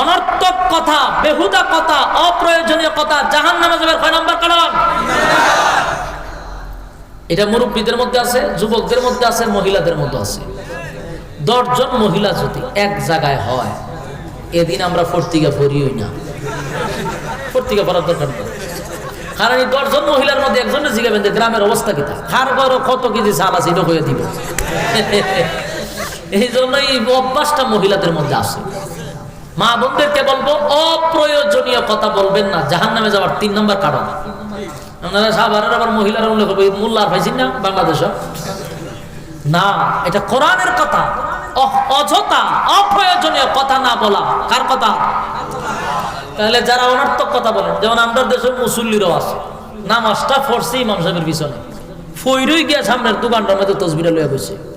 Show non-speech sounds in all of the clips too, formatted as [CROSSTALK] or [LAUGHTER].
অনর্থক কথা, বেহুদা কথা, অপ্রয়োজনীয় কথা জাহান নামে যাবে কয় নম্বর কারণ? এটা মুরব্বীদের মধ্যে আছে, যুবকদের মধ্যে আছে, মহিলাদের মধ্যে আছে। দশজন মহিলা যদি এক জায়গায় হয়, এদিন আমরা ফর্তিকা পড়িই না। ফর্তিকা পড়ার দরকার নেই। কারণ এই দশজন মহিলার মধ্যে একজনের জিগাবেন যে গ্রামের অবস্থা কি কার ঘরে কত কেজি চাল আছে, এটা হয়ে দিব। এই জন্য এই অভ্যাসটা মহিলাদের মধ্যে আসে মা বোনদেরকে বলব, অপ্রয়োজনীয় কথা বলবেন না। জাহান নামে যাওয়ার তিন নম্বর কারণ। আবার উল্লেখ না? এটা কথা। অযথা, অপ্রয়োজনীয় কথা না বলা। কার কথা? তাহলে যারা অনর্থক কথা বলেন, যেমন পিছনে। গিয়া সামনের দোকানটার মধ্যে তসবিরা লইয়া বসে।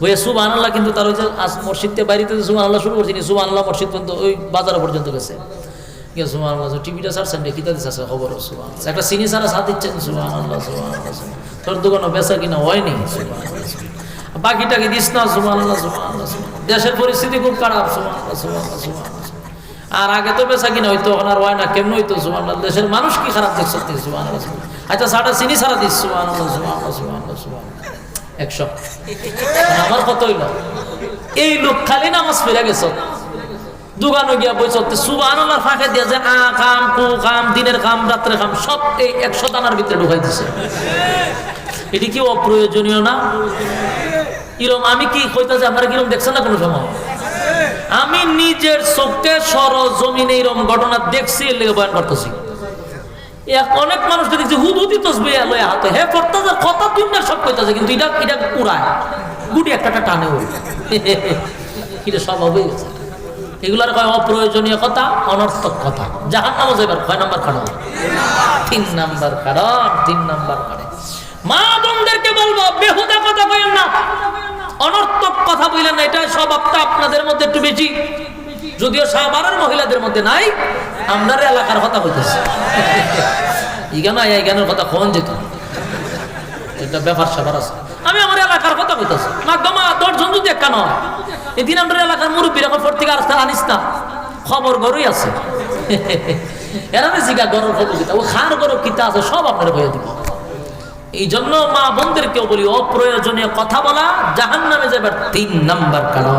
বইয়া সুবাহ আল্লাহ কিন্তু তার ওই যে আজ মসজিদে বাড়িতে সুবাহ আল্লাহ শুরু করছিনি সুবাহ আল্লাহ মসজিদ পর্যন্ত ওই বাজার পর্যন্ত গেছে। গিয়ে সুবাহ আল্লাহ টিভিটা ছাড়ছেন রে, কিতা দিচ্ছে খবর? সুবাহ একটা সিনি সারা সাথ দিচ্ছেন সুবাহ আল্লাহ সুবাহ তোর দোকানও বেচা কিনা হয়নি সুবহান বাকিটাকে দিস না সুবাহ আল্লাহ সুবাহ আল্লাহ। দেশের পরিস্থিতি খুব খারাপ সুবাহ আল্লাহ সুবাহ আল্লাহ আর আগে তো বেচা কিনা হইতো, এখন আর হয় না, কেমন হইতো সুবাহ দেশের মানুষ কি খারাপ দেখছে সুবাহ আল্লাহ। আচ্ছা সাটা চিনি সারা দিস সুবাহ আল্লাহ সুবাহ আল্লাহ সুবাহ আল্লাহ সুবাহ একশো আমার কত হইল? এই লোক খালি নামাজ ফিরে গেছ। দোকানে গিয়া বই চলতে সুবান ফাঁকে দিয়া যে, আ, কাম, কু, কাম, দিনের কাম রাত্রে কাম, সব এই একশো দানার ভিতরে ঢুকাই দিছে। এটি কি অপ্রয়োজনীয় না? কিরম, আমি কি কইতাছি, আপনারা কিরম দেখছেন না কোনো সময়? আমি নিজের চোখে সর জমিনে এরম ঘটনা দেখছি লেগে বয়ান করতেছি। অনেক মানুষ দেখছি হুদ হুদি তসবি লয়ে হাতে হে করতেছে কথা না সব কইতাছে, কিন্তু এটা এটা উড়ায় গুটি একটা টানে ওই। [LAUGHS] এটা এগুলার কয় অপ্রয়োজনীয় কথা, অনর্থক কথা। জাহান নামও যাবার কয় নাম্বার কারণ? তিন নাম্বার কারণ, তিন নাম্বার কারণ। মা বোনদেরকে বলব, বেহুদা কথা বলেন না। অনর্থক কথা বললেন না, এটা স্বভাবটা আপনাদের মধ্যে একটু বেশি। যদিও সাবারের মহিলাদের মধ্যে নাই, আমরা এলাকার কথা বলতেছি ইগান আয় ইগানের কথা কখন যেত এটা ব্যাপার স্যাপার আছে। আমি আমার এলাকার কথা কইতেছি। মা গমা দশজন যদি একটা নয়, এদিন আমরা এলাকার মুরব্বীর ফোর থেকে আসতে আনিস না খবর গরুই আছে। [LAUGHS] এরা জিগা গরুর খবর কিতা ও খার গরু কিতা আছে, সব আপনারা বলে দিব। এই জন্য মা বোনদেরকেও বলি, অপ্রয়োজনীয় কথা বলা জাহান নামে যাবার তিন নাম্বার কারণ।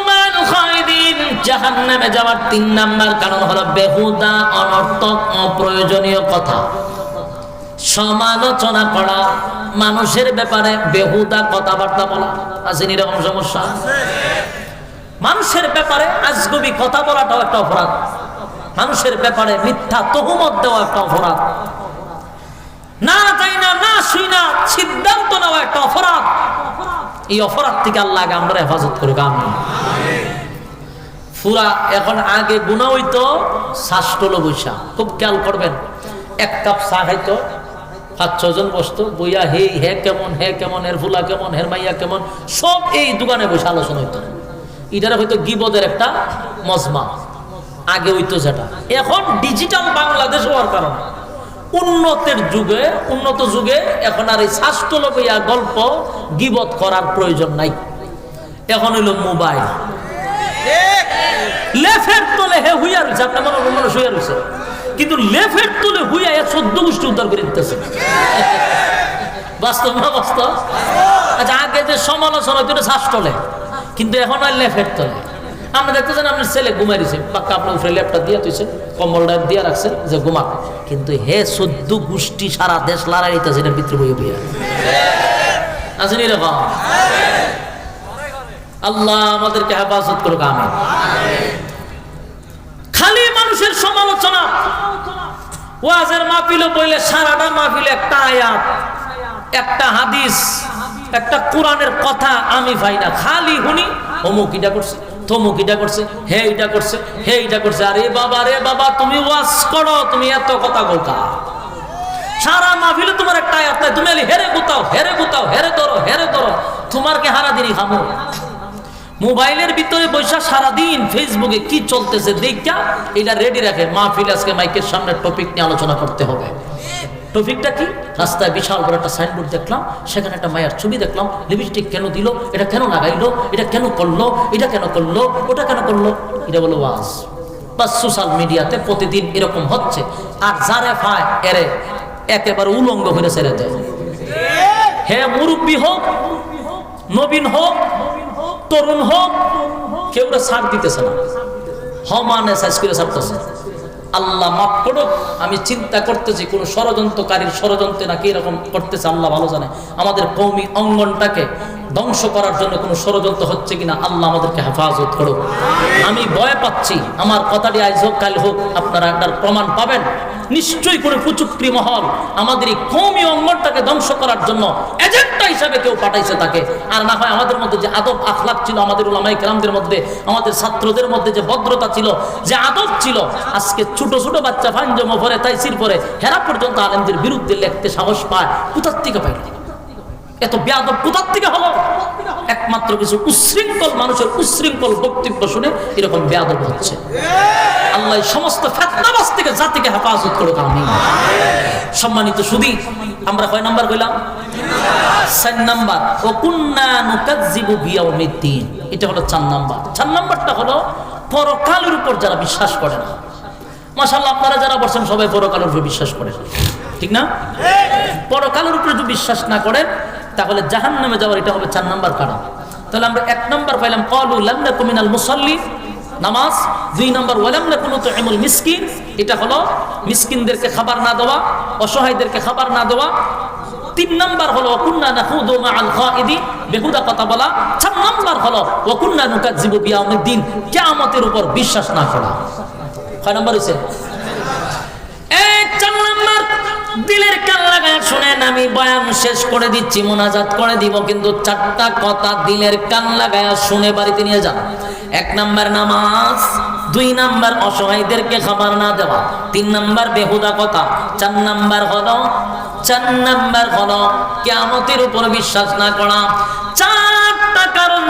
জাহান্নামে যাওয়ার তিন নাম্বার কারণ হলো বেহুদা, অনর্থক, অপ্রয়োজনীয় কথা। সমালোচনা করা, মানুষের ব্যাপারে বেহুদা কথাবার্তা বলা। আছে এরকম সমস্যা? মানুষের ব্যাপারে আজগবি কথা বলাটাও একটা অপরাধ। মানুষের ব্যাপারে মিথ্যা তহুমত দেওয়া একটা অপরাধ। না যাই না না শুই না, সিদ্ধান্ত নেওয়া একটা অপরাধ। এই অপরাধ থেকে আল্লাহ আমরা হেফাজত করুক আমি ফুরা এখন আগে গুণা হইতো শ্বাসটলো বৈশা খুব খেয়াল করবেন, এক কাপ চা খাইতো, পাঁচ ছজন বসতো, বইয়া হে হে কেমন হে কেমন, এর ফুলা কেমন হের মাইয়া কেমন, সব এই দোকানে বসে আলোচনা হইতো। এটার হয়তো গিবদের একটা মজমা, আগে হইতো যেটা। এখন ডিজিটাল বাংলাদেশ হওয়ার কারণে, উন্নতের যুগে, উন্নত যুগে এখন আর এই স্বাস্থ্য লইয়া গল্প গিবত করার প্রয়োজন নাই। এখন হইল মোবাইল। লেফের তলে হে হুইয়া রয়েছে আপনার মনে মানুষ হুইয়া রয়েছে। কিন্তু লেফের তলে হুইয়া এক চোদ্দ গোষ্ঠী উদ্ধার করে দিতেছে। বাস্তব না বাস্তব? আচ্ছা আগে যে সমালোচনা হতো এটা শ্বাস তলে। কিন্তু এখন আর লেফের তলে। আমরা দেখতেছেন আপনার ছেলে ঘুমাই দিছে পাক্কা আপনার উপরে ল্যাপটা দিয়ে তুইছেন কম্বলটা দিয়ে রাখছেন যে ঘুমাক। কিন্তু হে চোদ্দ গোষ্ঠী সারা দেশ লড়াই দিতেছে এটার ভিতরে বইয়ে বইয়া। আছেন এরকম? আল্লাহ আমাদেরকে হেফাজত করুক আমি খালি মানুষের সমালোচনা। ওয়াজের মাহফিলে বইলে সারাটা মাহফিলে একটা আয়াত, একটা হাদিস, একটা কোরআনের কথা আমি পাই না। খালি হুনি, অমুক ইটা করছে, তমুক ইটা করছে, হে ইটা করছে, হে ইটা করছে। আরে বাবা রে বাবা, তুমি ওয়াজ করো, তুমি এত কথা বলতা সারা মাহফিলে তোমার একটা আয়াত নাই। তুমি হেরে গুতাও হেরে গুতাও, হেরে ধরো হেরে ধরো। তোমার কে হারা দিনই খামো মোবাইলের ভিতরে বৈশা সারাদিন ফেসবুকে কি চলতেছে দেখা এটা রেডি রাখে। মাহফিল আজকে মাইকের সামনে টপিক নিয়ে আলোচনা করতে হবে। টপিকটা কি? রাস্তায় বিশাল বড় একটা সাইনবোর্ড দেখলাম, সেখানে একটা মায়ের ছবি দেখলাম লিপস্টিক কেন দিল, এটা কেন লাগাইলো, এটা কেন করল, এটা কেন করল, ওটা কেন করল, এটা বলো ওয়াজ। বা সোশ্যাল মিডিয়াতে প্রতিদিন এরকম হচ্ছে, আর যারে পায়, এরে, একেবারে উলঙ্গ করে ছেড়ে দেয়। হ্যাঁ মুরব্বী হোক, নবীন হোক তরুণ হোক, কেউ ছাড় দিতেছে না। হমানে সাইজ করে আল্লাহ মাফ করুক, আমি চিন্তা করতেছি, কোন ষড়যন্ত্রকারীর ষড়যন্ত্রে নাকি এরকম করতেছে, আল্লাহ ভালো জানে। আমাদের কৌমি অঙ্গনটাকে ধ্বংস করার জন্য কোনো ষড়যন্ত্র হচ্ছে কিনা, আল্লাহ আমাদেরকে হেফাজত করুক। আমি ভয় পাচ্ছি, আমার কথাটি আজ হোক, কাল হোক, আপনারা একটার প্রমাণ পাবেন। নিশ্চয়ই কোনো কুচুক্রি মহল আমাদের এই কৌমি অঙ্গনটাকে ধ্বংস করার জন্য এজেন্টটা হিসাবে কেউ পাঠাইছে তাকে। আর না হয় আমাদের মধ্যে যে আদব আখলাক ছিল, আমাদের উলামাই কেরামদের মধ্যে, আমাদের ছাত্রদের মধ্যে যে ভদ্রতা ছিল, যে আদব ছিল, আজকে ছোট ছোট বাচ্চা ফাঞ্জম পরে তাইসির পরে হেরা পর্যন্ত আলেমদের বিরুদ্ধে লেখতে সাহস পায়। কোথার থেকে পাইল? এত বেয়াদব কোথার থেকে হলো? একমাত্র কিছু উশৃঙ্খল মানুষের উশৃঙ্খল বক্তব্য শুনে এরকম বেয়াদব হচ্ছে। আল্লাহ সমস্ত ফেতনাবাজ থেকে জাতিকে হেফাজত করুক আমি সম্মানিত শুধু আমরা কয় নাম্বার কইলাম? চার নাম্বার ও কুন্না নুকাজ্জিবু বিয়াউমিদ্দিন। এটা হলো চার নাম্বার। চার নাম্বারটা হলো পরকালের উপর যারা বিশ্বাস করে না। মাশাআল্লাহ, আপনারা যারা বলছেন সবাই পরকালের উপর বিশ্বাস করেন। ঠিক না? পরকালের উপরে যদি বিশ্বাস না করেন তাহলে জাহান নামে যাওয়ার এটা হবে চার নম্বর কারণ। তাহলে আমরা এক নম্বর পাইলাম, কলু কুমিনাল মুসল্লি। নামাজ। দুই নম্বর, ওয়ালাম না কোনো তো এমন মিসকিন। এটা হলো মিসকিনদেরকে খাবার না দেওয়া, অসহায়দেরকে খাবার না দেওয়া। তিন নাম্বার হলো ওকুন্না নাখুদু মাআল খাইদি বেহুদা কথা বলা। চার নাম্বার হলো ওকুন্না নুকাজ্জিবু বিয়াউমিদ্দিন কিয়ামতের উপর বিশ্বাস না করা। কয় নাম্বার নাম্বার দিলের কান লাগায় শুনেন, আমি বয়ান শেষ করে দিচ্ছি, মোনাজাত করে দিব, কিন্তু চারটা কথা দিলের কান লাগায় শুনে বাড়িতে নিয়ে যান। এক নাম্বার নামাজ, দুই নাম্বার অসহায়দেরকে খাবার না দেওয়া, তিন নাম্বার বেহুদা কথা, চার নাম্বার হলো, চার নাম্বার হলো কেমতের উপর বিশ্বাস না করা কারণ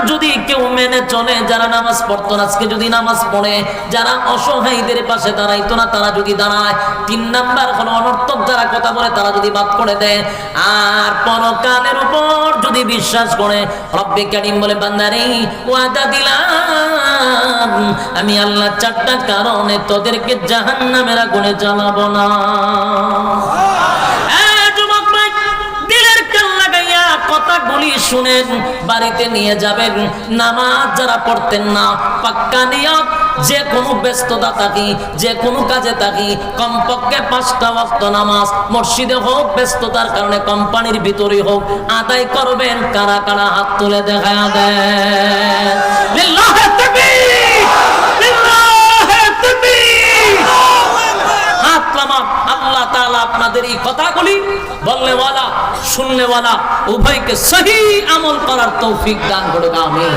যদি কেউ মেনে চলে, যারা নামাজ পড়তো আজকে যদি নামাজ পড়ে, যারা অসহায়ীদের পাশে দাঁড়াইতো না, তারা যদি দাঁড়ায়। তিন নাম্বার হলো অনর্থক যারা কথা বলে, তারা যদি বাদ করে দেয়। আর পরকালের উপর যদি বিশ্বাস করে, রব্বে কারিম বলে, বান্দারে, ওয়াদা দিলাম, আমি আল্লাহ চারটা কারণে তোদেরকে জাহান্নামের আগুনে জ্বালাবো না এই যুবক ভাই, দিলের কান লাগাইয়া কথাগুলি শুনেন, বাড়িতে নিয়ে যাবেন। নামাজ যারা পড়তেন না, পাক্কা নিয়ত, যে কোনো ব্যস্ততা থাকি, যে কোনো কাজে থাকি, কমপক্ষে পাঁচটা ওয়াক্ত নামাজ মসজিদে হোক, ব্যস্ততার কারণে কোম্পানির ভিতরে হোক, আদায় করবেন, কারা কারা হাত তুলে দেখা নামা আল্লাহ তাআলা আপনাদের এই কথাগুলি বললেওয়ালা শুনলেওয়ালা উভয়কে সহি আমল করার তৌফিক দান করুক আমিন।